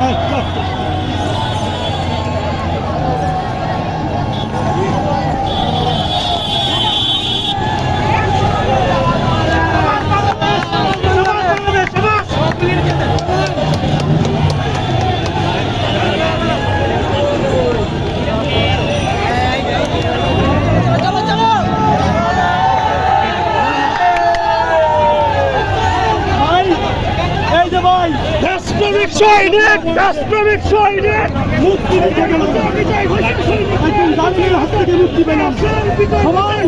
al দেশপ্রেমিক সৈনিক দেশপ্রেমিক সৈনিক। মুক্তি পেলাম। সবাই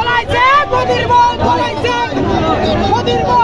বলাইছে মোদির বল বলাইছে মোদির বল